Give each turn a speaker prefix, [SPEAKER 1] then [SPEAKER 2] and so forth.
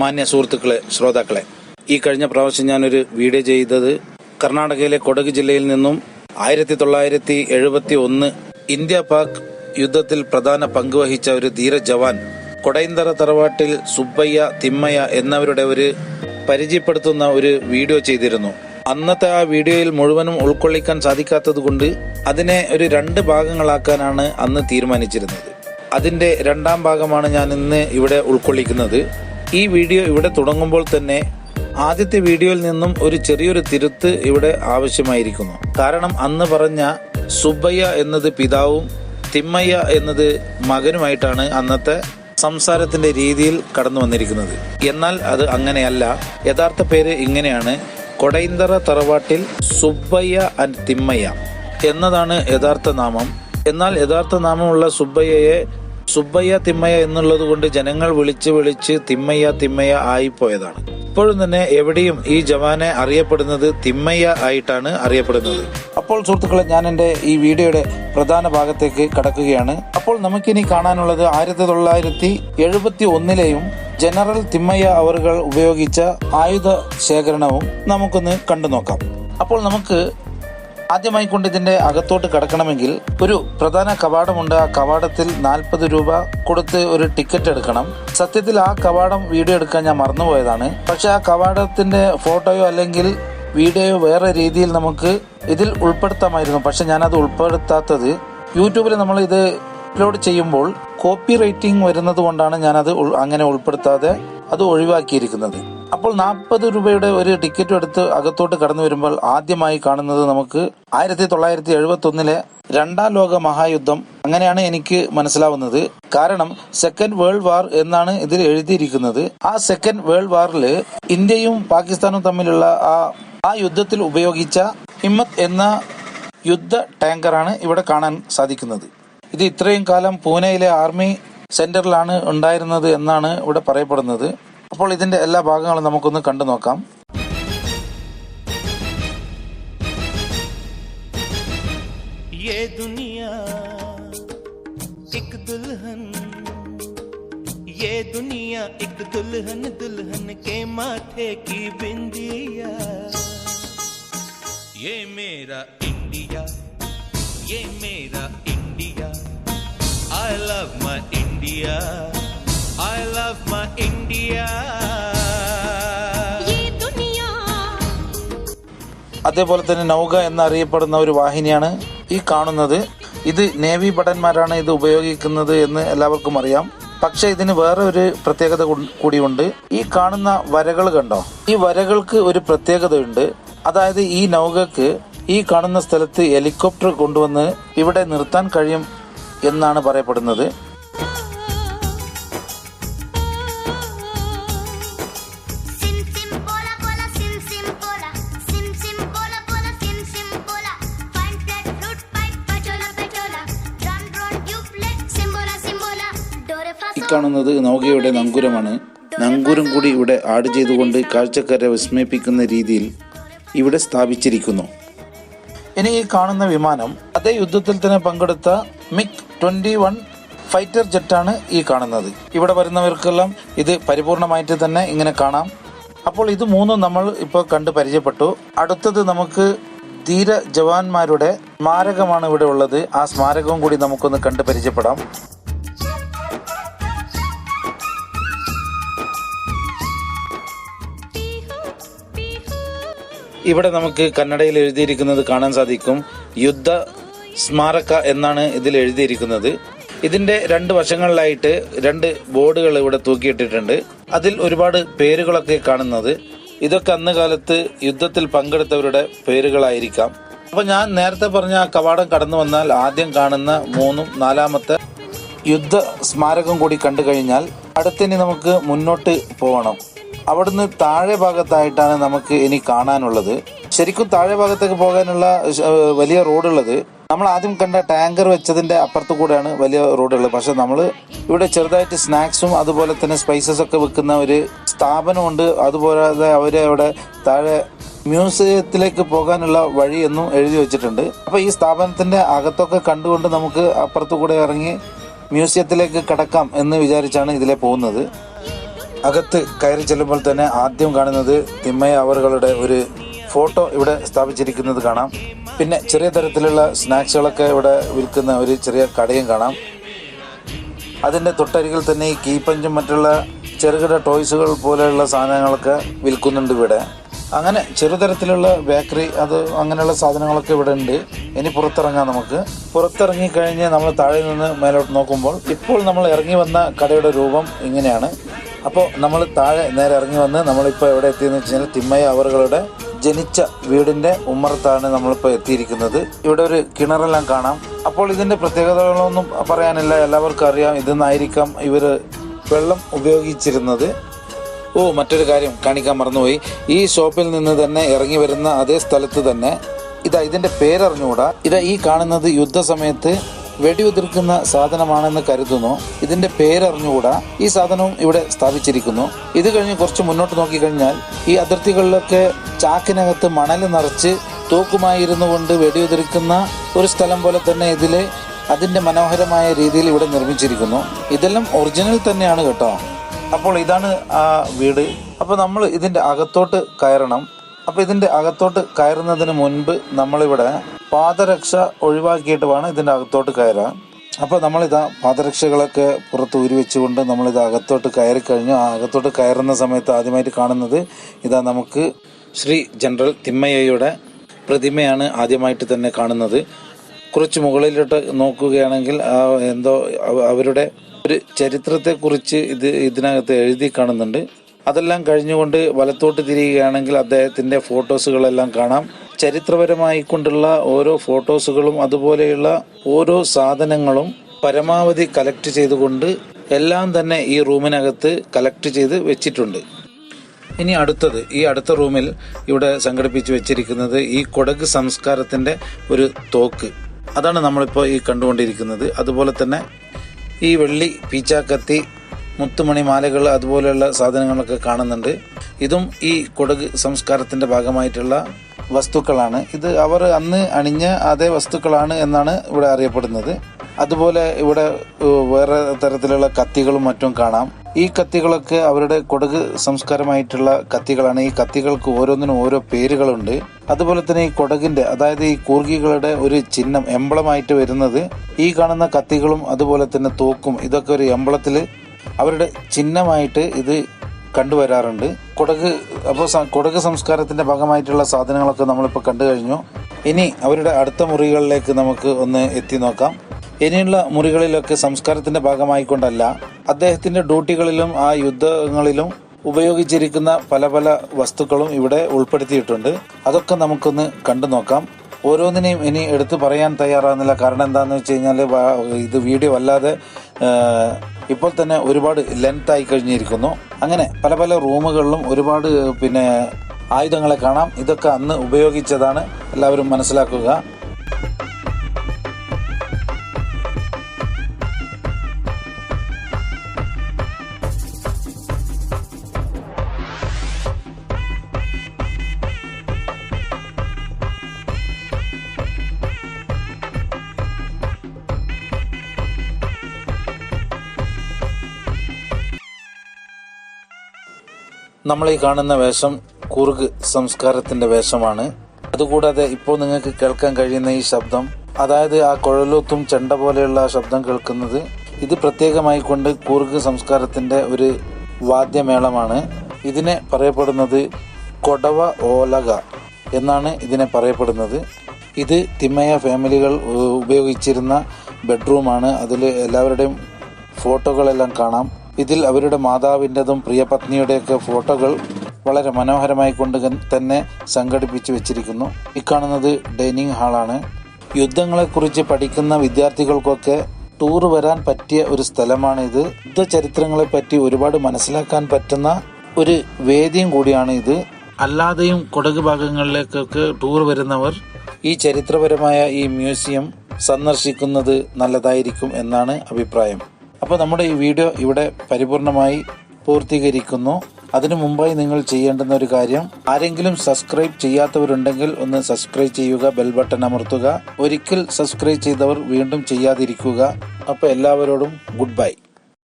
[SPEAKER 1] മാന്യ സുഹൃത്തുക്കളെ ശ്രോതാക്കളെ ഈ കഴിഞ്ഞ പ്രാവശ്യം ഞാനൊരു വീഡിയോ ചെയ്തത് കർണാടകയിലെ കൊടക് ജില്ലയിൽ നിന്നും ആയിരത്തി തൊള്ളായിരത്തി എഴുപത്തി ഒന്ന് ഇന്ത്യ പാക് യുദ്ധത്തിൽ പ്രധാന പങ്കുവഹിച്ച ഒരു ധീര ജവാൻ കൊടൈന്തറ തറവാട്ടിൽ സുബ്ബയ്യ തിമ്മയ്യ എന്നവരുടെ ഒരു പരിചയപ്പെടുത്തുന്ന ഒരു വീഡിയോ ചെയ്തിരുന്നു. അന്നത്തെ ആ വീഡിയോയിൽ മുഴുവനും ഉൾക്കൊള്ളിക്കാൻ സാധിക്കാത്തത് കൊണ്ട് അതിനെ ഒരു രണ്ട് ഭാഗങ്ങളാക്കാനാണ് അന്ന് തീരുമാനിച്ചിരുന്നത്. അതിന്റെ രണ്ടാം ഭാഗമാണ് ഞാൻ ഇന്ന് ഇവിടെ ഉൾക്കൊള്ളിക്കുന്നത്. ഈ വീഡിയോ ഇവിടെ തുടങ്ങുമ്പോൾ തന്നെ ആദ്യത്തെ വീഡിയോയിൽ നിന്നും ഒരു ചെറിയൊരു തിരുത്ത് ഇവിടെ ആവശ്യമായിരിക്കുന്നു. കാരണം അന്ന് പറഞ്ഞ സുബ്ബയ്യ എന്നത് പിതാവും തിമ്മയ്യ എന്നത് മകനുമായിട്ടാണ് അന്നത്തെ സംസാരത്തിന്റെ രീതിയിൽ കടന്നു വന്നിരിക്കുന്നത്. എന്നാൽ അത് അങ്ങനെയല്ല. യഥാർത്ഥ പേര് ഇങ്ങനെയാണ്. കൊടൈന്തറ തറവാട്ടിൽ സുബ്ബയ്യ ആൻഡ് തിമ്മയ്യ എന്നതാണ് യഥാർത്ഥ നാമം. എന്നാൽ യഥാർത്ഥ നാമമുള്ള സുബ്ബയ്യയെ സുബ്ബയ്യ തിമ്മയ്യ എന്നുള്ളത് കൊണ്ട് ജനങ്ങൾ വിളിച്ച് വിളിച്ച് തിമ്മയ്യ തിമ്മയ്യ ആയിപ്പോയതാണ്. ഇപ്പോഴും തന്നെ എവിടെയും ഈ ജവാനെ അറിയപ്പെടുന്നത് തിമ്മയ്യ ആയിട്ടാണ് അറിയപ്പെടുന്നത്. അപ്പോൾ സുഹൃത്തുക്കളെ ഞാൻ എന്റെ ഈ വീഡിയോയുടെ പ്രധാന ഭാഗത്തേക്ക് കടക്കുകയാണ്. അപ്പോൾ നമുക്കിനി കാണാനുള്ളത് ആയിരത്തി തൊള്ളായിരത്തി എഴുപത്തി ഒന്നിലെയും ജനറൽ തിമ്മയ്യ അവറുകൾ ഉപയോഗിച്ച ആയുധ ശേഖരണവും നമുക്കൊന്ന് കണ്ടു നോക്കാം അപ്പോൾ നമുക്ക് ആദ്യമായി കൊണ്ട് ഇതിന്റെ അകത്തോട്ട് കടക്കണമെങ്കിൽ ഒരു പ്രധാന കവാടമുണ്ട്. ആ കവാടത്തിൽ നാൽപ്പത് രൂപ കൊടുത്ത് ഒരു ടിക്കറ്റ് എടുക്കണം. സത്യത്തിൽ ആ കവാടം വീഡിയോ എടുക്കാൻ ഞാൻ മറന്നുപോയതാണ്. പക്ഷെ ആ കവാടത്തിന്റെ ഫോട്ടോയോ അല്ലെങ്കിൽ വീഡിയോയോ വേറെ രീതിയിൽ നമുക്ക് ഇതിൽ ഉൾപ്പെടുത്താമായിരുന്നു. പക്ഷെ അത് ഉൾപ്പെടുത്താത്തത് യൂട്യൂബിൽ നമ്മൾ ഇത് അപ്ലോഡ് ചെയ്യുമ്പോൾ കോപ്പി റൈറ്റിംഗ് വരുന്നത് കൊണ്ടാണ് ഞാനത് അങ്ങനെ ഉൾപ്പെടുത്താതെ അത് ഒഴിവാക്കിയിരിക്കുന്നത്. അപ്പോൾ നാൽപ്പത് രൂപയുടെ ഒരു ടിക്കറ്റ് എടുത്ത് അകത്തോട്ട് കടന്നു വരുമ്പോൾ ആദ്യമായി കാണുന്നത് നമുക്ക് ആയിരത്തി തൊള്ളായിരത്തി എഴുപത്തി ഒന്നിലെ രണ്ടാം ലോക മഹായുദ്ധം. അങ്ങനെയാണ് എനിക്ക് മനസ്സിലാവുന്നത്. കാരണം സെക്കൻഡ് വേൾഡ് വാർ എന്നാണ് ഇതിൽ എഴുതിയിരിക്കുന്നത്. ആ സെക്കൻഡ് വേൾഡ് വാറിൽ ഇന്ത്യയും പാകിസ്ഥാനും തമ്മിലുള്ള ആ ആ യുദ്ധത്തിൽ ഉപയോഗിച്ച ഹിമ്മത്ത് എന്ന യുദ്ധ ടാങ്കറാണ് ഇവിടെ കാണാൻ സാധിക്കുന്നത്. ഇത് ഇത്രയും കാലം പൂനെയിലെ ആർമി സെന്ററിലാണ് ഉണ്ടായിരുന്നത് എന്നാണ് ഇവിടെ പറയപ്പെടുന്നത്. അപ്പോൾ ഇതിന്റെ എല്ലാ ഭാഗങ്ങളും നമുക്കൊന്ന് കണ്ടു നോക്കാം
[SPEAKER 2] ये दुनिया एक दुल्हन ये दुनिया एक दुल्हन दुल्हन के माथे की बिंदिया ये मेरा इंडिया ये मेरा India I love my India I love
[SPEAKER 3] my India.
[SPEAKER 1] അതേപോലെ തന്നെ നൗക എന്നറിയപ്പെടുന്ന ഒരു വാഹിനിയാണ് ഈ കാണുന്നത്. ഇത് നേവി ഭടന്മാരാണ് ഇത് ഉപയോഗിക്കുന്നത് എന്ന് എല്ലാവർക്കും അറിയാം. പക്ഷേ ഇതിന് വേറെ ഒരു പ്രത്യേകത കൂടിയുണ്ട്. ഈ കാണുന്ന വരകൾ കണ്ടോ? ഈ വരകൾക്ക് ഒരു പ്രത്യേകതയുണ്ട്. അതായത് ഈ നൗകക്ക് ഈ കാണുന്ന സ്ഥലത്ത് ഹെലികോപ്റ്റർ കൊണ്ടുവന്ന് ഇവിടെ നിർത്താൻ കഴിയും എന്നാണ് പറയപ്പെടുന്നത്. ഇക്കാണുന്നത് നോകയുടെ നങ്കുരമാണ്. നങ്കൂരം കൂടി ഇവിടെ ആഡ് ചെയ്തുകൊണ്ട് കാഴ്ചക്കാരെ വിസ്മയിപ്പിക്കുന്ന രീതിയിൽ ഇവിടെ സ്ഥാപിച്ചിരിക്കുന്നു. ഇനി ഈ കാണുന്ന വിമാനം അതേ യുദ്ധത്തിൽ തന്നെ പങ്കെടുത്ത മിക് ട്വന്റി വൺ ഫൈറ്റർ ജെറ്റാണ് ഈ കാണുന്നത്. ഇവിടെ വരുന്നവർക്കെല്ലാം ഇത് പരിപൂർണമായിട്ട് തന്നെ ഇങ്ങനെ കാണാം. അപ്പോൾ ഇത് മൂന്നും നമ്മൾ ഇപ്പോൾ കണ്ട് പരിചയപ്പെട്ടു. അടുത്തത് നമുക്ക് ധീര ജവാന്മാരുടെ സ്മാരകമാണ് ഇവിടെ ഉള്ളത്. ആ സ്മാരകവും കൂടി നമുക്കൊന്ന് കണ്ട് പരിചയപ്പെടാം. ഇവിടെ നമുക്ക് കന്നഡയിൽ എഴുതിയിരിക്കുന്നത് കാണാൻ സാധിക്കും. യുദ്ധ സ്മാരക എന്നാണ് ഇതിൽ എഴുതിയിരിക്കുന്നത്. ഇതിന്റെ രണ്ട് വശങ്ങളിലായിട്ട് രണ്ട് ബോർഡുകൾ ഇവിടെ തൂക്കിയിട്ടിട്ടുണ്ട്. അതിൽ ഒരുപാട് പേരുകളൊക്കെ കാണുന്നത്. ഇതൊക്കെ അന്ന് കാലത്ത് യുദ്ധത്തിൽ പങ്കെടുത്തവരുടെ പേരുകളായിരിക്കാം. അപ്പൊ ഞാൻ നേരത്തെ പറഞ്ഞ ആ കവാടം കടന്നു വന്നാൽ ആദ്യം കാണുന്ന മൂന്നും നാലാമത്തെ യുദ്ധ സ്മാരകം കൂടി കണ്ടു കഴിഞ്ഞാൽ അടുത്തിനി നമുക്ക് മുന്നോട്ട് പോകണം അവിടുന്ന് താഴെ ഭാഗത്തായിട്ടാണ് നമുക്ക് ഇനി കാണാനുള്ളത്. ശരിക്കും താഴെ ഭാഗത്തേക്ക് പോകാനുള്ള വലിയ റോഡുള്ളത്. നമ്മൾ ആദ്യം കണ്ട ടാങ്കർ വെച്ചതിന്റെ അപ്പുറത്ത് കൂടെയാണ് വലിയ റോഡുള്ളത്. പക്ഷെ നമ്മൾ ഇവിടെ ചെറുതായിട്ട് സ്നാക്സും അതുപോലെ തന്നെ സ്പൈസസ് ഒക്കെ വെക്കുന്ന ഒരു സ്ഥാപനമുണ്ട്. അതുപോലെ അവർ അവിടെ താഴെ മ്യൂസിയത്തിലേക്ക് പോകാനുള്ള വഴി എന്നും എഴുതി വെച്ചിട്ടുണ്ട്. അപ്പൊ ഈ സ്ഥാപനത്തിന്റെ അകത്തൊക്കെ കണ്ടുകൊണ്ട് നമുക്ക് അപ്പുറത്തു കൂടെ ഇറങ്ങി മ്യൂസിയത്തിലേക്ക് കടക്കാം എന്ന് വിചാരിച്ചാണ് ഇതിലെ പോകുന്നത്. അകത്ത് കയറി ചെല്ലുമ്പോൾ തന്നെ ആദ്യം കാണുന്നത് തിമ്മയ അവറുകളുടെ ഒരു ഫോട്ടോ ഇവിടെ സ്ഥാപിച്ചിരിക്കുന്നത് കാണാം. പിന്നെ ചെറിയ തരത്തിലുള്ള സ്നാക്സുകളൊക്കെ ഇവിടെ വിൽക്കുന്ന ഒരു ചെറിയ കടയും കാണാം. അതിന്റെ തൊട്ടരികിൽ തന്നെ ഈ കീപ്പഞ്ചും മറ്റുള്ള ചെറുകിട ടോയ്സുകൾ പോലെയുള്ള സാധനങ്ങളൊക്കെ വിൽക്കുന്നുണ്ട് ഇവിടെ. അങ്ങനെ ചെറുതരത്തിലുള്ള ബേക്കറി അത് അങ്ങനെയുള്ള സാധനങ്ങളൊക്കെ ഇവിടെ ഉണ്ട്. ഇനി പുറത്തിറങ്ങാം നമുക്ക്. പുറത്തിറങ്ങി കഴിഞ്ഞ് നമ്മൾ താഴെ നിന്ന് മേലോട്ട് നോക്കുമ്പോൾ ഇപ്പോൾ നമ്മൾ ഇറങ്ങി വന്ന കടയുടെ രൂപം ഇങ്ങനെയാണ്. അപ്പോൾ നമ്മൾ താഴെ നേരെ ഇറങ്ങി വന്ന് നമ്മളിപ്പോൾ എവിടെ എത്തിയെന്ന് വെച്ച് കഴിഞ്ഞാൽ തിമ്മയ അവറുകളുടെ ജനിച്ച വീടിന്റെ ഉമ്മറത്താണ് നമ്മളിപ്പോൾ എത്തിയിരിക്കുന്നത്. ഇവിടെ ഒരു കിണറെല്ലാം കാണാം. അപ്പോൾ ഇതിന്റെ പ്രത്യേകതകളൊന്നും പറയാനില്ല. എല്ലാവർക്കും അറിയാം. ഇതെന്നായിരിക്കാം ഇവർ വെള്ളം ഉപയോഗിച്ചിരുന്നത്. ഓ മറ്റൊരു കാര്യം കാണിക്കാൻ മറന്നുപോയി. ഈ ഷോപ്പിൽ നിന്ന് തന്നെ ഇറങ്ങി വരുന്ന അതേ സ്ഥലത്ത് തന്നെ ഇതാ ഇതിന്റെ പേരറിഞ്ഞുകൂടാ. ഇതാ ഈ കാണുന്നത് യുദ്ധസമയത്ത് വെടിയുതിർക്കുന്ന സാധനമാണെന്ന് കരുതുന്നു. ഇതിന്റെ പേരറിഞ്ഞുകൂടാ. ഈ സാധനവും ഇവിടെ സ്ഥാപിച്ചിരിക്കുന്നു. ഇത് കഴിഞ്ഞ് കുറച്ച് മുന്നോട്ട് നോക്കിക്കഴിഞ്ഞാൽ ഈ അതിർത്തികളിലൊക്കെ ചാക്കിനകത്ത് മണൽ നിറച്ച് തൂക്കുമായിരുന്നു കൊണ്ട് വെടിയുതിർക്കുന്ന ഒരു സ്ഥലം പോലെ തന്നെ ഇതിൽ അതിന്റെ മനോഹരമായ രീതിയിൽ ഇവിടെ നിർമ്മിച്ചിരിക്കുന്നു. ഇതെല്ലാം ഒറിജിനൽ തന്നെയാണ് കേട്ടോ. അപ്പോൾ ഇതാണ് ആ വീട്. അപ്പോൾ നമ്മൾ ഇതിന്റെ അകത്തോട്ട് കയറണം. അപ്പോൾ ഇതിന്റെ അകത്തോട്ട് കയറുന്നതിന് മുൻപ് നമ്മളിവിടെ പാദരക്ഷ ഒഴിവാക്കിയിട്ട് വേണം ഇതിന്റെ അകത്തോട്ട് കയറാൻ അപ്പോൾ നമ്മളിതാ പാദരക്ഷകളൊക്കെ പുറത്ത് ഊരി വെച്ചുകൊണ്ട് നമ്മളിത് അകത്തോട്ട് കയറി കഴിഞ്ഞു. ആ അകത്തോട്ട് കയറുന്ന സമയത്ത് ആദ്യമായിട്ട് കാണുന്നത് ഇതാ നമുക്ക് ശ്രീ ജനറൽ തിമ്മയ്യയുടെ പ്രതിമയാണ് ആദ്യമായിട്ട് തന്നെ കാണുന്നത്. കുറച്ച് മുകളിലോട്ട് നോക്കുകയാണെങ്കിൽ എന്തോ അവരുടെ ഒരു ചരിത്രത്തെ കുറിച്ച് ഇത് ഇതിനകത്ത് എഴുതി കാണുന്നുണ്ട്. അതെല്ലാം കഴിഞ്ഞുകൊണ്ട് വലത്തോട്ട് തിരിയുകയാണെങ്കിൽ അദ്ദേഹത്തിന്റെ ഫോട്ടോസുകളെല്ലാം കാണാം. ചരിത്രപരമായി കൊണ്ടുള്ള ഓരോ ഫോട്ടോസുകളും അതുപോലെയുള്ള ഓരോ സാധനങ്ങളും പരമാവധി കളക്ട് ചെയ്തുകൊണ്ട് എല്ലാം തന്നെ ഈ റൂമിനകത്ത് കളക്ട് ചെയ്ത് വെച്ചിട്ടുണ്ട്. ഇനി അടുത്തത് ഈ അടുത്ത റൂമിൽ ഇവിടെ സംഘടിപ്പിച്ച് വെച്ചിരിക്കുന്നത് ഈ കൊടക് സംസ്കാരത്തിന്റെ ഒരു തോക്ക്. അതാണ് നമ്മളിപ്പോൾ ഈ കണ്ടുകൊണ്ടിരിക്കുന്നത്. അതുപോലെ തന്നെ ഈ വെള്ളി പീച്ചാക്കത്തി മുത്തുമണി മാലകൾ അതുപോലെയുള്ള സാധനങ്ങളൊക്കെ കാണുന്നുണ്ട്. ഇതും ഈ കൊടക് സംസ്കാരത്തിന്റെ ഭാഗമായിട്ടുള്ള വസ്തുക്കളാണ്. ഇത് അവർ അന്ന് അണിഞ്ഞ അതേ വസ്തുക്കളാണ് എന്നാണ് ഇവിടെ അറിയപ്പെടുന്നത്. അതുപോലെ ഇവിടെ വേറെ തരത്തിലുള്ള കത്തികളും മറ്റും കാണാം. ഈ കത്തികളൊക്കെ അവരുടെ കൊടക് സംസ്കാരമായിട്ടുള്ള കത്തികളാണ്. ഈ കത്തികൾക്ക് ഓരോന്നിനും ഓരോ പേരുകളുണ്ട്. അതുപോലെ തന്നെ ഈ കൊടകിന്റെ അതായത് ഈ കൂർഗികളുടെ ഒരു ചിഹ്നം എംബ്ലമായിട്ട് വരുന്നത് ഈ കാണുന്ന കത്തികളും അതുപോലെ തന്നെ തോക്കും ഇതൊക്കെ ഒരു എംബ്ലത്തിൽ അവരുടെ ചിഹ്നമായിട്ട് ഇത് കണ്ടുവരാറുണ്ട്. കൊടക് അപ്പോൾ കൊടക് സംസ്കാരത്തിന്റെ ഭാഗമായിട്ടുള്ള സാധനങ്ങളൊക്കെ നമ്മളിപ്പോൾ കണ്ടു കഴിഞ്ഞു. ഇനി അവരുടെ അടുത്ത മുറികളിലേക്ക് നമുക്ക് ഒന്ന് എത്തി നോക്കാം. ഇനിയുള്ള മുറികളിലൊക്കെ സംസ്കാരത്തിന്റെ ഭാഗമായിക്കൊണ്ടല്ല അദ്ദേഹത്തിന്റെ ഡ്യൂട്ടികളിലും ആ യുദ്ധങ്ങളിലും ഉപയോഗിച്ചിരിക്കുന്ന പല പല വസ്തുക്കളും ഇവിടെ ഉൾപ്പെടുത്തിയിട്ടുണ്ട്. അതൊക്കെ നമുക്കൊന്ന് കണ്ടു നോക്കാം. ഓരോന്നിനെയും ഇനി എടുത്തു പറയാൻ തയ്യാറാകുന്നില്ല. കാരണം എന്താണെന്ന് വെച്ച് കഴിഞ്ഞാൽ ഇത് വീഡിയോ അല്ലാതെ ഇപ്പോൾ തന്നെ ഒരുപാട് ലെങ്ത് ആയി കഴിഞ്ഞിരിക്കുന്നു. അങ്ങനെ പല പല റൂമുകളിലും ഒരുപാട് പിന്നെ ആയുധങ്ങളെ കാണാം. ഇതൊക്കെ അന്ന് ഉപയോഗിച്ചതാണ് എല്ലാവരും മനസ്സിലാക്കുക. നമ്മൾ ഈ കാണുന്ന വേഷം കുറുക് സംസ്കാരത്തിന്റെ വേഷമാണ്. അതുകൂടാതെ ഇപ്പോൾ നിങ്ങൾക്ക് കേൾക്കാൻ കഴിയുന്ന ഈ ശബ്ദം അതായത് ആ കുഴലൂത്തും ചെണ്ട പോലെയുള്ള ശബ്ദം കേൾക്കുന്നത് ഇത് പ്രത്യേകമായി കൊണ്ട് കൂർഗ് സംസ്കാരത്തിന്റെ ഒരു വാദ്യമേളമാണ്. ഇതിനെ പറയപ്പെടുന്നത് കൊടവ ഓലക എന്നാണ് ഇതിനെ പറയപ്പെടുന്നത്. ഇത് തിമ്മയ ഫാമിലികൾ ഉപയോഗിച്ചിരുന്ന ബെഡ്റൂമാണ്. അതിൽ എല്ലാവരുടെയും ഫോട്ടോകളെല്ലാം കാണാം. ഇതിൽ അവരുടെ മാതാവിന്റെതും പ്രിയപത്നിയുടെയൊക്കെ ഫോട്ടോകൾ വളരെ മനോഹരമായി കൊണ്ട് തന്നെ സംഘടിപ്പിച്ച് വെച്ചിരിക്കുന്നു. ഇക്കാണുന്നത് ഡൈനിങ് ഹാളാണ്. യുദ്ധങ്ങളെക്കുറിച്ച് പഠിക്കുന്ന വിദ്യാർത്ഥികൾക്കൊക്കെ ടൂർ വരാൻ പറ്റിയ ഒരു സ്ഥലമാണ് ഇത്. യുദ്ധ ചരിത്രങ്ങളെ പറ്റി ഒരുപാട് മനസ്സിലാക്കാൻ പറ്റുന്ന ഒരു വേദിയും കൂടിയാണ് ഇത്. അല്ലാതെയും കൊടക് ഭാഗങ്ങളിലേക്കൊക്കെ ടൂർ വരുന്നവർ ഈ ചരിത്രപരമായ ഈ മ്യൂസിയം സന്ദർശിക്കുന്നത് നല്ലതായിരിക്കും എന്നാണ് അഭിപ്രായം. അപ്പോൾ നമ്മുടെ ഈ വീഡിയോ ഇവിടെ പരിപൂർണമായി പൂർത്തീകരിക്കുന്നു. അതിനു മുമ്പായി നിങ്ങൾ ചെയ്യേണ്ടുന്ന ഒരു കാര്യം ആരെങ്കിലും സബ്സ്ക്രൈബ് ചെയ്യാത്തവരുണ്ടെങ്കിൽ ഒന്ന് സബ്സ്ക്രൈബ് ചെയ്യുക ബെൽ ബട്ടൺ അമർത്തുക. ഒരിക്കൽ സബ്സ്ക്രൈബ് ചെയ്തവർ വീണ്ടും ചെയ്യാതിരിക്കുക. അപ്പോൾ എല്ലാവരോടും ഗുഡ് ബൈ.